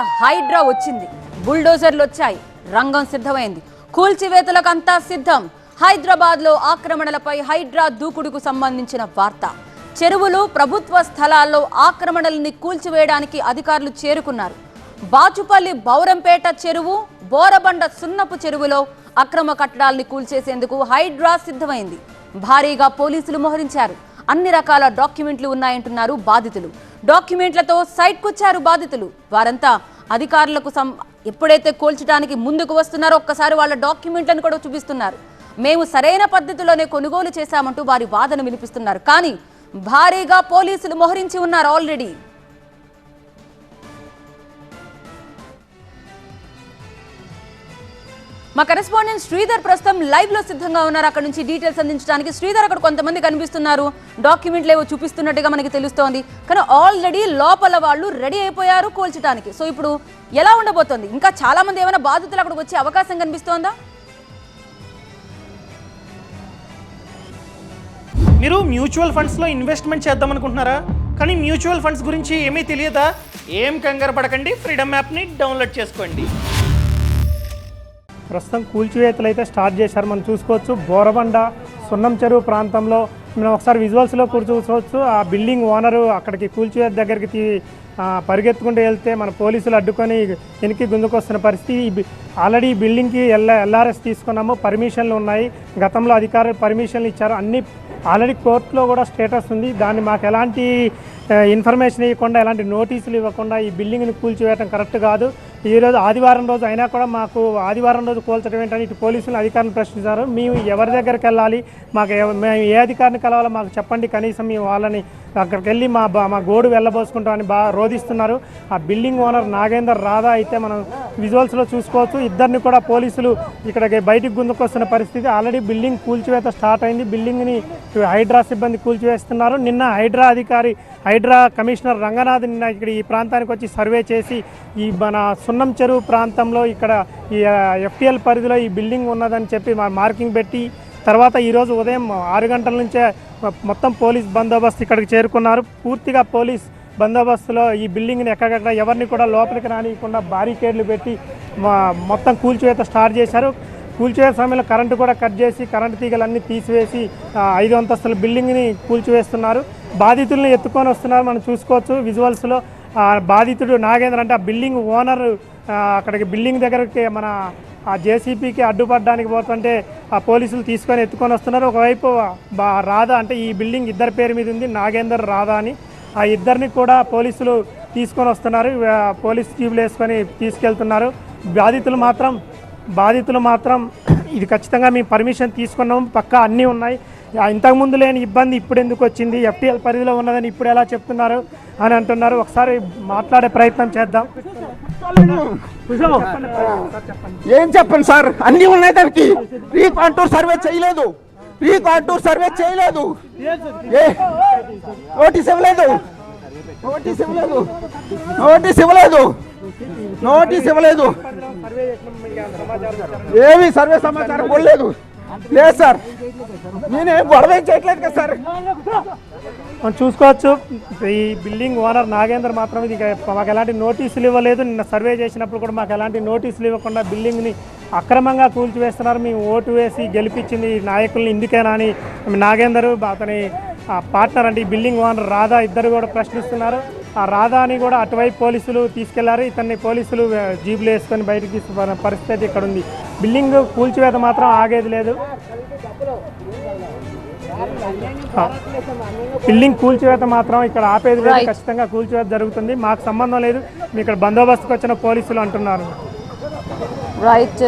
హైడ్రా వచ్చింది. బుల్డోజర్లు వచ్చాయి. రంగం సిద్ధమైంది. కూల్చివేతలకు అంతా సిద్ధం. హైదరాబాద్లో ఆక్రమణలపై హైడ్రా దూకుడుకు సంబంధించిన వార్త. చెరువులు ప్రభుత్వ స్థలాల్లో ఆక్రమణల్ని కూల్చివేయడానికి అధికారులు చేరుకున్నారు. బాచుపల్లి బౌరంపేట చెరువు బోరబండ సున్నపు చెరువులో అక్రమ కట్టడాల్ని కూల్చేసేందుకు హైడ్రా సిద్ధమైంది. భారీగా పోలీసులు మోహరించారు. అన్ని రకాల డాక్యుమెంట్లు ఉన్నాయంటున్నారు బాధితులు. డాక్యుమెంట్లతో సైట్కొచ్చారు బాధితులు. వారంతా అధికారులకు సం ఎప్పుడైతే కోల్చడానికి ముందుకు వస్తున్నారో ఒక్కసారి వాళ్ళ డాక్యుమెంట్లను కూడా చూపిస్తున్నారు. మేము సరైన పద్ధతిలోనే కొనుగోలు చేశామంటూ వారి వాదన వినిపిస్తున్నారు. కానీ భారీగా పోలీసులు మోహరించి ఉన్నారు ఆల్రెడీ. మా కరెస్పాండెంట్ శ్రీధర్ ప్రస్తుతం లైవ్లో సిద్ధంగా ఉన్నారు. అక్కడ నుంచి డీటెయిల్స్ అందించడానికి శ్రీధర్ అక్కడ కొంతమంది కనిపిస్తున్నారు. డాక్యుమెంట్లు ఏవో చూపిస్తున్నట్టుగా మనకి తెలుస్తోంది. కానీ ఆల్రెడీ లోపల వాళ్ళు రెడీ అయిపోయారు కోల్చడానికి సో ఇప్పుడు ఎలా ఉండబోతోంది? ఇంకా చాలా మంది ఏమైనా బాధితులు అక్కడికి వచ్చే అవకాశం కనిపిస్తోందా? మీరు మ్యూచువల్ ఫండ్స్లో ఇన్వెస్ట్మెంట్ చేద్దాం అనుకుంటున్నారా కానీ మ్యూచువల్ ఫండ్స్ గురించి ఏమీ తెలియదా? ఏం కంగారు పడకండి. ఫ్రీడమ్ యాప్ని డౌన్లోడ్ చేసుకోండి. ప్రస్తుతం కూల్చివేతలు అయితే స్టార్ట్ చేశారు. మనం చూసుకోవచ్చు బోరబండ సున్నం చెరువు ప్రాంతంలో మనం ఒకసారి విజువల్స్లో కూర్చోవచ్చు ఆ బిల్డింగ్ ఓనరు అక్కడికి కూల్చివేత దగ్గరికి పరిగెత్తుకుంటూ వెళ్తే మన పోలీసులు అడ్డుకొని వెనక్కి గుంజుకొస్తున్న పరిస్థితి. ఆల్రెడీ ఈ బిల్డింగ్కి ఎల్ ఎల్ఆర్ఎస్ తీసుకున్నాము. పర్మిషన్లు ఉన్నాయి. గతంలో అధికారులు పర్మిషన్లు ఇచ్చారు. అన్ని ఆల్రెడీ కోర్టులో కూడా స్టేటస్ ఉంది. దాన్ని మాకు ఎలాంటి ఇన్ఫర్మేషన్ ఇవ్వకుండా ఎలాంటి నోటీసులు ఇవ్వకుండా ఈ బిల్డింగ్ని కూల్చివేయటం కరెక్ట్ కాదు. ఈ రోజు ఆదివారం రోజు అయినా కూడా మాకు ఆదివారం రోజు కోల్చడం ఏంటని ఇటు పోలీసులు అధికారులు ప్రశ్నించారు. మేము ఎవరి దగ్గరికి వెళ్ళాలి? మాకు మేము ఏ అధికారిని కలవాలో మాకు చెప్పండి. కనీసం మేము వాళ్ళని అక్కడికి వెళ్ళి మా బా- మా గోడు వెళ్ళబోసుకుంటామని బాగా రోధిస్తున్నారు. ఆ బిల్డింగ్ ఓనర్ నాగేందర్ రాధా అయితే మనం విజువల్స్లో చూసుకోవచ్చు. ఇద్దరిని కూడా పోలీసులు ఇక్కడికి బయటికి గుందుకొస్తున్న పరిస్థితి. ఆల్రెడీ బిల్డింగ్ కూల్చివేత స్టార్ట్ అయింది. బిల్డింగ్ని హైడ్రా సిబ్బంది కూల్చివేస్తున్నారు. నిన్న హైడ్రా అధికారి హైడ్రా కమిషనర్ రంగనాథ్ నిన్న ఇక్కడ ఈ ప్రాంతానికి వచ్చి సర్వే చేసి ఈ మన సున్నం చెరువు ప్రాంతంలో ఇక్కడ ఈ ఎఫ్టీఎల్ పరిధిలో ఈ బిల్డింగ్ ఉన్నదని చెప్పి మార్కింగ్ పెట్టి తర్వాత ఈరోజు ఉదయం ఆరు గంటల నుంచే మొత్తం పోలీస్ బందోబస్తు ఇక్కడికి చేరుకున్నారు. పూర్తిగా పోలీస్ బందోబస్తులో ఈ బిల్డింగ్ని ఎక్కడెక్కడ ఎవరిని కూడా లోపలికి రానియకుండా బారికేడ్లు పెట్టి మొత్తం కూల్చివేత స్టార్ట్ చేశారు. కూల్చివేత సమయంలో కరెంటు కూడా కట్ చేసి కరెంటు తీగలన్నీ తీసివేసి ఐదు అంతస్తుల బిల్డింగ్ని కూల్చివేస్తున్నారు. బాధితుల్ని ఎత్తుకొని వస్తున్నారు. మనం చూసుకోవచ్చు విజువల్స్లో బాధితుడు నాగేంద్ర అంటే ఆ బిల్డింగ్ ఓనర్ అక్కడికి బిల్డింగ్ దగ్గరికి మన ఆ జేసీపీకి అడ్డుపడడానికి పోతుంటే ఆ పోలీసులు తీసుకొని ఎత్తుకొని వస్తున్నారు. ఒకవైపు బా రాధా అంటే ఈ బిల్డింగ్ ఇద్దరి పేరు మీద ఉంది నాగేందర్ రాధా అని. ఆ ఇద్దరిని కూడా పోలీసులు తీసుకొని వస్తున్నారు. పోలీస్ జీబులు వేసుకొని తీసుకెళ్తున్నారు. బాధితులు మాత్రం బాధితులు మాత్రం ఇది ఖచ్చితంగా మేము పర్మిషన్ తీసుకున్నాము. పక్కా అన్నీ ఉన్నాయి. ఇంతకుముందు లేని ఇబ్బంది ఇప్పుడు ఎందుకు వచ్చింది? ఎఫ్టీఎల్ పరిధిలో ఉన్నదని ఇప్పుడు ఎలా చెప్తున్నారు అని అంటున్నారు. ఒకసారి మాట్లాడే ప్రయత్నం చేద్దాం. ఏం చెప్పండి సార్? అన్ని ఉన్నాయి దానికి. రీ కాంటూర్ సర్వే చేయలేదు. రీ కాంటూర్ సర్వే చేయలేదు. ఏ నోటీస్ ఇవ్వలేదు. నోటీస్ ఇవ్వలేదు. నోటీస్ ఇవ్వలేదు. నోటీస్ ఇవ్వలేదు. ఏమి సర్వే సమాచారం కొనలేదు లేదు సార్. నేనేం గొడవ ఏం చేయట్లేదు కదా సార్. మనం చూసుకోవచ్చు. ఈ బిల్డింగ్ ఓనర్ నాగేందర్ మాత్రం ఇది మాకు ఎలాంటి నోటీసులు ఇవ్వలేదు. నిన్న సర్వే చేసినప్పుడు కూడా మాకు ఎలాంటి నోటీసులు ఇవ్వకుండా బిల్డింగ్ని అక్రమంగా కూల్చివేస్తున్నారు. మేము ఓటు వేసి గెలిపించింది నాయకుల్ని ఇందుకేనా అని నాగేందర్ అతని పార్ట్నర్ అంటే ఈ బిల్డింగ్ ఓనర్ రాధా ఇద్దరు కూడా ప్రశ్నిస్తున్నారు. ఆ రాధాని కూడా అటువైపు పోలీసులు తీసుకెళ్ళారు. ఇతన్ని పోలీసులు జీబులు వేసుకొని బయటికి తీసుకున్న పరిస్థితి ఇక్కడ ఉంది. బిల్డింగ్ కూల్చివేత మాత్రం ఆగేది లేదు. బిల్డింగ్ కూల్చివేత మాత్రం ఇక్కడ ఆపేది లేదు. ఖచ్చితంగా కూల్చివేత జరుగుతుంది. మాకు సంబంధం లేదు. మీ ఇక్కడ బందోబస్తుకు వచ్చిన పోలీసులు అంటున్నారు. Right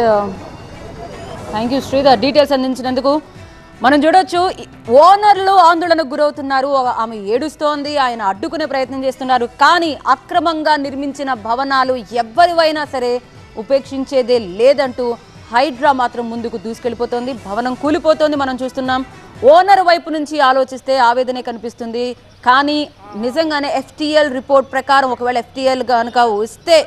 thank you Sridhar details అందించినందుకు మనం చూడొచ్చు ఓనర్లు ఆందోళనకు గురవుతున్నారు. ఆమె ఏడుస్తోంది ఆయన అడ్డుకునే ప్రయత్నం చేస్తున్నారు. కానీ అక్రమంగా నిర్మించిన భవనాలు ఎవరివైనా సరే ఉపేక్షించేదే లేదంటూ హైడ్రా మాత్రం ముందుకు దూసుకెళ్ళిపోతోంది భవనం కూలిపోతోంది మనం చూస్తున్నాం. ఓనర్ వైపు నుంచి ఆలోచిస్తే ఆవేదనే కనిపిస్తుంది. కానీ నిజంగానే ఎఫ్టీఎల్ రిపోర్ట్ ప్రకారం ఒకవేళ ఎఫ్టీఎల్ కనుక వస్తే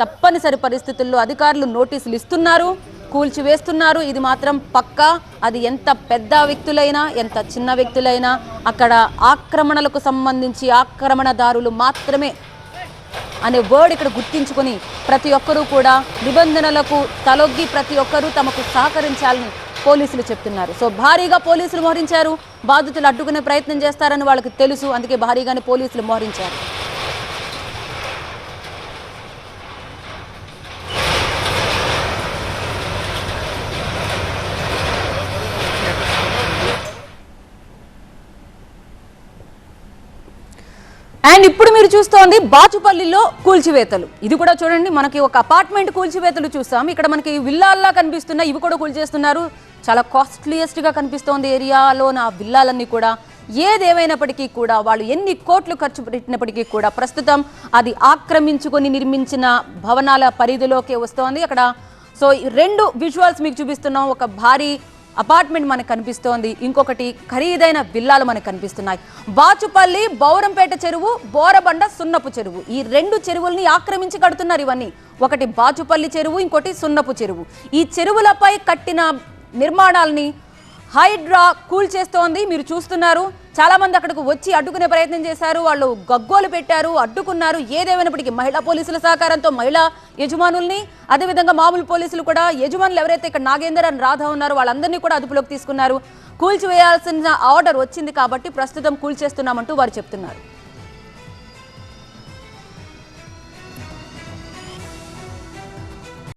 తప్పనిసరి పరిస్థితుల్లో అధికారులు నోటీసులు ఇస్తున్నారు. కూల్చివేస్తున్నారు. ఇది మాత్రం పక్కా. అది ఎంత పెద్ద వ్యక్తులైనా ఎంత చిన్న వ్యక్తులైనా అక్కడ ఆక్రమణలకు సంబంధించి ఆక్రమణదారులు మాత్రమే అనే వర్డ్ ఇక్కడ గుర్తించుకొని ప్రతి ఒక్కరూ కూడా నిబంధనలకు తలొగ్గి ప్రతి ఒక్కరూ తమకు సహకరించాలని పోలీసులు చెప్తున్నారు. సో భారీగా పోలీసులు మోహరించారు. బాధితులు అడ్డుకునే ప్రయత్నం చేస్తారని వాళ్ళకి తెలుసు. అందుకే భారీగానే పోలీసులు మోహరించారు. అండ్ ఇప్పుడు మీరు చూస్తోంది బాచుపల్లిలో కూల్చివేతలు. ఇది కూడా చూడండి మనకి ఒక అపార్ట్మెంట్ కూల్చివేతలు చూస్తాం. ఇక్కడ మనకి విల్లాల్లా కనిపిస్తున్నాయి ఇవి కూడా కూల్చేస్తున్నారు చాలా కాస్ట్లీయెస్ట్గా కనిపిస్తోంది ఏరియాలో నా విల్లాలన్నీ కూడా. ఏదేమైనప్పటికీ కూడా వాళ్ళు ఎన్ని కోట్లు ఖర్చు పెట్టినప్పటికీ కూడా ప్రస్తుతం అది ఆక్రమించుకొని నిర్మించిన భవనాల పరిధిలోకే వస్తోంది. అక్కడ సో ఈ రెండు విజువల్స్ మీకు చూపిస్తున్నాం. ఒక భారీ అపార్ట్మెంట్ మనకు కనిపిస్తోంది. ఇంకొకటి ఖరీదైన విల్లాలు మనకు కనిపిస్తున్నాయి. బాచుపల్లి బౌరంపేట చెరువు బోరబండ సున్నపు చెరువు. ఈ రెండు చెరువుల్ని ఆక్రమించి కడుతున్నారు ఇవన్నీ. ఒకటి బాచుపల్లి చెరువు ఇంకోటి సున్నపు చెరువు. ఈ చెరువులపై కట్టిన నిర్మాణాలని హైడ్రా కూల్ చేస్తోంది మీరు చూస్తున్నారు. చాలా మంది అక్కడికి వచ్చి అడ్డుకునే ప్రయత్నం చేశారు. వాళ్ళు గగ్గోలు పెట్టారు అడ్డుకున్నారు. ఏదేమైనప్పటికీ మహిళా పోలీసుల సహకారంతో మహిళా యజమానుల్ని అదేవిధంగా మామూలు పోలీసులు కూడా యజమానులు ఎవరైతే ఇక్కడ నాగేందర్ అని రాధా ఉన్నారో వాళ్ళందరినీ కూడా అదుపులోకి తీసుకున్నారు. కూల్చివేయాల్సిన ఆర్డర్ వచ్చింది కాబట్టి ప్రస్తుతం కూల్చేస్తున్నామంటూ వారు చెప్తున్నారు.